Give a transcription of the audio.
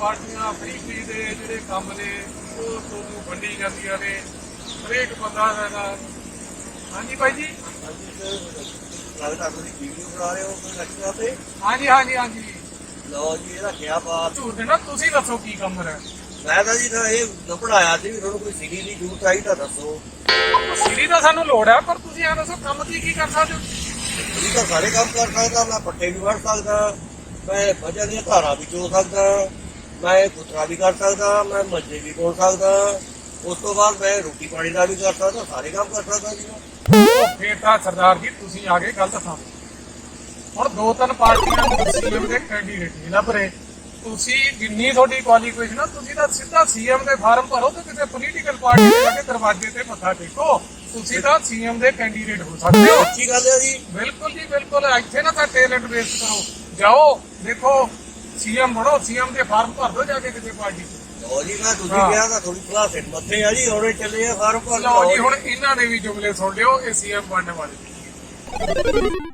ਆ free free ਦੇ ਜਿਹੜੇ ਕੰਮ ਨੇ ਉਹ ਤੁਹਾਨੂੰ ਵੰਡੀ ਜਾਂਦੀਆਂ ਨੇ। ਹਰੇਕ ਬੰਦਾ ਹੈਗਾ। ਹਾਂਜੀ ਭਾਈ ਜੀ? ਲੱਗਦਾ ਤੁਸੀਂ ਵੀਡੀਓ ਬਣਾ ਰਹੇ ਹੋ ਕੋਈ ਨਕਸ਼ਾ ਤੇ? ਹਾਂਜੀ ਹਾਂਜੀ ਹਾਂਜੀ। ਲਓ ਜੀ ਇਹਦਾ ਕਿਆ ਬਾਤ। ਝੂਠ ਨਾ ਤੁਸੀਂ ਦੱਸੋ ਕੀ ਕੰਮ ਹੈ। ਮੈਂ ਤਾਂ ਜੀ ਤਾਂ ਇਹ ਨਪੜਾਇਆ ਸੀ ਵੀ ਤੁਹਾਨੂੰ ਕੋਈ ਸਿਰੀ ਦੀ ਜ਼ਰੂਰਤ ਆਈ ਤਾਂ ਦੱਸੋ। ਸਿਰੀ ਦਾ ਸਾਨੂੰ ਲੋੜ ਹੈ ਪਰ ਤੁਸੀਂ ਇਹ ਦੱਸੋ ਕੰਮ ਕੀ ਕੀ ਕਰ ਸਕਦੇ ਹੋ? ਇਹ ਤਾਂ ਸਾਰੇ ਕੰਮ ਕਰ ਸਕਦਾ ਮੈਂ ਪੱਟੇ ਵੀ ਵੜ ਸਕਦਾ ਮੈਂ ਵਜ੍ਹਾ ਦੀਆਂ ਧਾਰਾਂ ਵੀ ਚੋ ਸਕਦਾ। ਮੈਂ ਕੁਤਰਾ ਵੀ ਕਰ ਸਕਦਾ ਮੈਂ ਮੱਝੇ ਵੀ ਕੋਲ ਸਕਦਾ ਉਸ ਤੋਂ ਬਾਅਦ ਮੈਂ ਰੋਟੀ ਪਾਣੀ ਦਾ ਵੀ ਕਰ ਸਕਦਾ ਸਾਰੇ ਕੰਮ ਕਰ ਸਕਦਾ ਜੀ। ਉਹ ਫੇਰ ਤਾਂ ਸਰਦਾਰ ਜੀ ਤੁਸੀਂ ਆ ਗਏ ਗਲਤ ਥਾਂ ਹੁਣ ਦੋ ਤਿੰਨ ਪਾਰਟੀਆਂ ਨੂੰ ਸੀਐਮ ਦੇ ਕੈਂਡੀਡੇਟ ਨਹੀਂ ਲੱਭ ਰਹੇ। ਤੁਸੀਂ ਜਿੰਨੀ ਤੁਹਾਡੀ ਕੁਆਲੀਫਿਕੇਸ਼ਨ ਆ ਤੁਸੀਂ ਤਾਂ ਸਿੱਧਾ ਸੀਐਮ ਦੇ ਫਾਰਮ ਭਰੋ ਤੇ ਕਿਸੇ ਪੋਲੀਟੀਕਲ ਪਾਰਟੀ ਦੇ ਦਰਵਾਜ਼ੇ ਤੇ ਮੱਥਾ ਟੇਕੋ। ਤੁਸੀਂ ਤਾਂ ਸੀਐਮ ਦੇ ਕੈਂਡੀਡੇਟ ਹੋ ਸਕਦੇ ਹੋ। ਅੱਛੀ ਗੱਲ ਹੈ ਜੀ। ਬਿਲਕੁਲ ਜੀ ਬਿਲਕੁਲ। ਇੱਥੇ ਨਾ ਤਾਂ ਟੈਲੈਂਟ ਵੇਸਟ ਕਰੋ। ਜਾਓ ਦੇਖੋ ਸੀਐਮ ਬਣੋ ਸੀਐਮ ਦੇ ਫਾਰਮ ਭਰ ਦਿਓ ਜਾ ਕੇ ਕਿਸੇ ਪਾਰਟੀ ਲਓ ਜੀ ਮੈਂ ਤੁਸੀਂ ਹਾਂ। ਕਿਹਾ ਤਾਂ ਥੋੜੀ ਕਲਾਸ ਹਿੱਟ ਮੱਥੇ ਆ ਜੀ ਹੁਣੇ ਚੱਲੇ ਆ ਫਾਰਮ ਭਰ ਲਓ ਜੀ। ਹੁਣ ਇਹਨਾਂ ਦੇ ਵੀ ਜੁਮਲੇ ਸੁਣ ਲਿਓ ਇਹ ਸੀਐਮ ਬਣਨ ਵਾਲੇ।